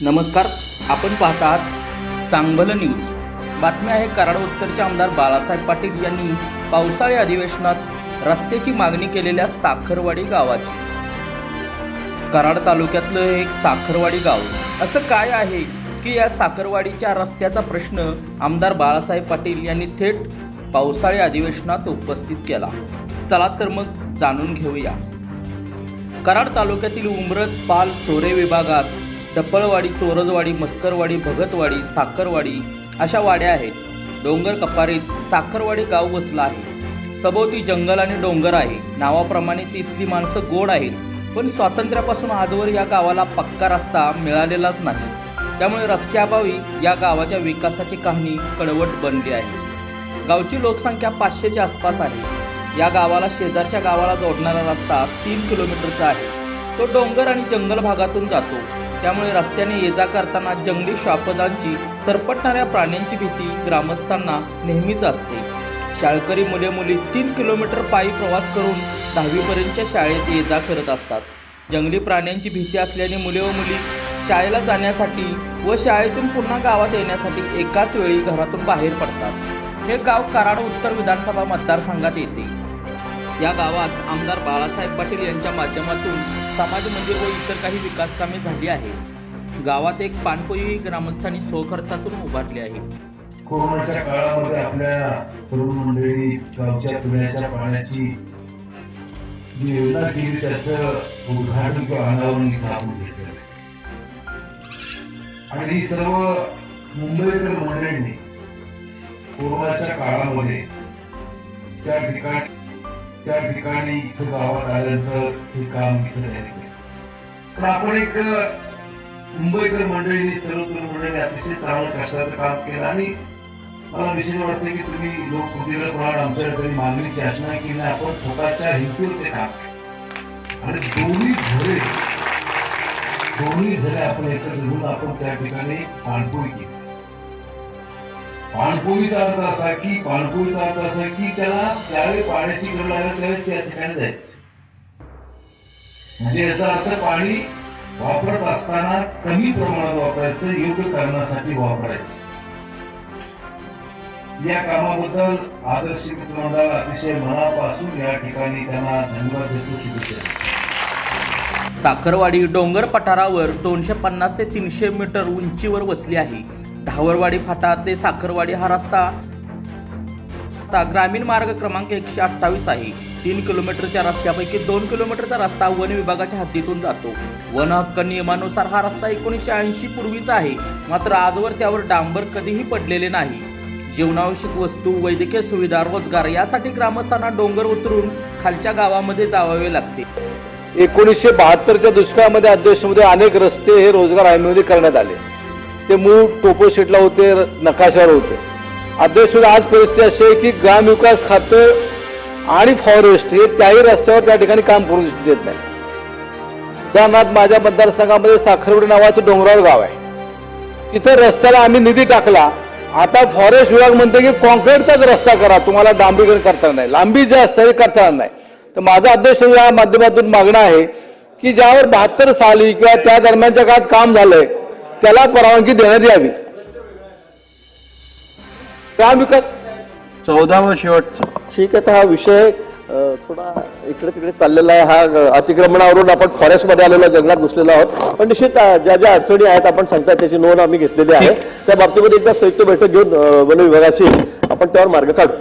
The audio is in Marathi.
नमस्कार आपण पाहत आहात चांगलं न्यूज. बातमी आहे कराड उत्तरचे आमदार बाळासाहेब पाटील यांनी पावसाळी अधिवेशनात रस्त्याची मागणी केलेल्या साखरवाडी गावाची. कराड तालुक्यातलं एक साखरवाडी गाव. असं काय आहे की या साखरवाडीच्या रस्त्याचा प्रश्न आमदार बाळासाहेब पाटील यांनी थेट पावसाळी अधिवेशनात उपस्थित केला? चला तर मग जाणून घेऊया. कराड तालुक्यातील उमरज पाल चोरे विभागात डपळवाडी चोरजवाडी मस्करवाडी भगतवाडी साखरवाडी अशा वाड्या आहेत. डोंगर कपारीत साखरवाडी गाव वसलं आहे. सभोवती जंगल आणि डोंगर आहे. नावाप्रमाणेच इथली माणसं गोड आहेत. पण स्वातंत्र्यापासून आजवर या गावाला पक्का रस्ता मिळालेलाच नाही. त्यामुळे रस्त्याअभावी या गावाच्या विकासाची कहाणी कडवट बनली आहे. गावची लोकसंख्या पाचशेच्या आसपास आहे. या गावाला शेजारच्या गावाला जोडणारा रस्ता तीन किलोमीटरचा आहे. तो डोंगर आणि जंगल भागातून जातो. त्यामुळे रस्त्याने ये जा करताना जंगली श्वापदांची सरपटणाऱ्या प्राण्यांची भीती ग्रामस्थांना नेहमीच असते. शाळकरी मुले मुली तीन किलोमीटर पायी प्रवास करून दहावीपर्यंतच्या शाळेत ये जा करत असतात. जंगली प्राण्यांची भीती असल्याने मुले व मुली शाळेला जाण्यासाठी व शाळेतून पुन्हा गावात येण्यासाठी एकाच वेळी घरातून बाहेर पडतात. हे गाव कराड उत्तर विधानसभा मतदारसंघात येते. या गावात आमदार बाळासाहेब पाटील यांच्या माध्यमातून समाज मंदिर व इतर काही विकास कामे झाली आहे गावात एक पाणपोई ग्रामस्थांनी स्वखर्चातून उभारली आहे. कोरोनाच्या काळामध्ये आपल्या तरुण मंडळी गावच्या पिण्याच्या पाण्याची जी योजना केली त्याचं उद्घाटन किंवा अनावरण इथं आपण घेतलेलं आणि ही सर्व मुंबईकर मंडळींनी कोरोनाच्या काळामध्ये त्या ठिकाणी त्या ठिकाणी इथं गावात आल्यानंतर हे काम इथं त्यांनी केलं आपण एक मुंबईकर मंडळीने सर्वत्र तरुण अतिशय चांगलं कष्टाचं काम केलं आणि मला विशेष वाटतं की तुम्ही लोककृतीला प्रमाण आमच्याकडे मागणी मागणीची असणार की नाही. आपण स्वतःच्या हिमतीवर ते काम केलं. आणि दोन्ही घरे दोन्ही घरे आपण एकत्र घेऊन आपण त्या ठिकाणी पाणपोई केली. पाणपोईचा अर्थ असा की पाणपोईचा अर्थ असा की त्याला त्यावेळी पाण्याची गरज लागेल त्यावेळेस त्या ठिकाणी जायचं. म्हणजे याचा अर्थ पाणी वापरत असताना कमी प्रमाणात वापरायचं योग्य कारणासाठी वापरायचं. या कामाबद्दल आदर्श मित्रमंडळ अतिशय मनापासून या ठिकाणी त्यांना धन्यवाद देतो शुभेच्छा साखरवाडी डोंगर पठारावर दोनशे पन्नास ते तीनशे मीटर उंचीवर वसली आहे. धावरवाडी फाटा ते साखरवाडी हा रस्ता ग्रामीण मार्ग क्रमांक एकशे अठ्ठावीस आहे. तीन किलोमीटरच्या रस्त्यापैकी दोन किलोमीटरचा रस्ता वन विभागाच्या हद्दीतून जातो. वन हक्क नियमानुसार हा रस्ता एकोणीसशे ऐंशी पूर्वीचा आहे. मात्र आजवर त्यावर डांबर कधीही पडलेले नाही. जीवनावश्यक वस्तू वैद्यकीय सुविधा रोजगार यासाठी ग्रामस्थांना डोंगर उतरून खालच्या गावामध्ये जावावे लागते. एकोणीसशे बहात्तरच्या दुष्काळामध्ये अध्यक्षमध्ये अनेक रस्ते हे रोजगार हमीमध्ये करण्यात आले. ते मूळ टोपोशीटला होते नकाशावर होते. अध्यक्षसुद्धा आज परिस्थिती अशी आहे की ग्रामविकास खातं आणि फॉरेस्ट हे त्याही रस्त्यावर त्या ठिकाणी काम करू देत नाही. उदाहरणार्थ माझ्या मतदारसंघामध्ये साखरवडी नावाचं डोंगराळ गाव आहे. तिथं रस्त्याला आम्ही निधी टाकला. आता फॉरेस्ट विभाग म्हणते की कॉन्क्रीटचाच रस्ता करा. तुम्हाला डांबरीकरण करता येणार नाही. लांबी जी असते ते करता येणार नाही. तर माझा अध्यक्ष या माध्यमातून मागणं आहे की ज्यावर बहात्तर साली किंवा त्या दरम्यानच्या काळात काम झालंय त्याला परवानगी देण्यात यावी. ग्रामविकास चौदावं शेवटचं ठीक आहे तर हा विषय अ, थोडा इकडे तिकडे चाललेला आहे. हा अतिक्रमणावरून आपण फॉरेस्टमध्ये आलेलो जंगलात घुसलेलो आहोत. पण निश्चित अ, ज्या ज्या अडचणी आहेत आपण सांगताय त्याची नोंद आम्ही घेतलेली आहे. त्या बाबतीमध्ये एकदा संयुक्त बैठक घेऊन अ, वन विभागाची आपण त्यावर मार्ग काढू.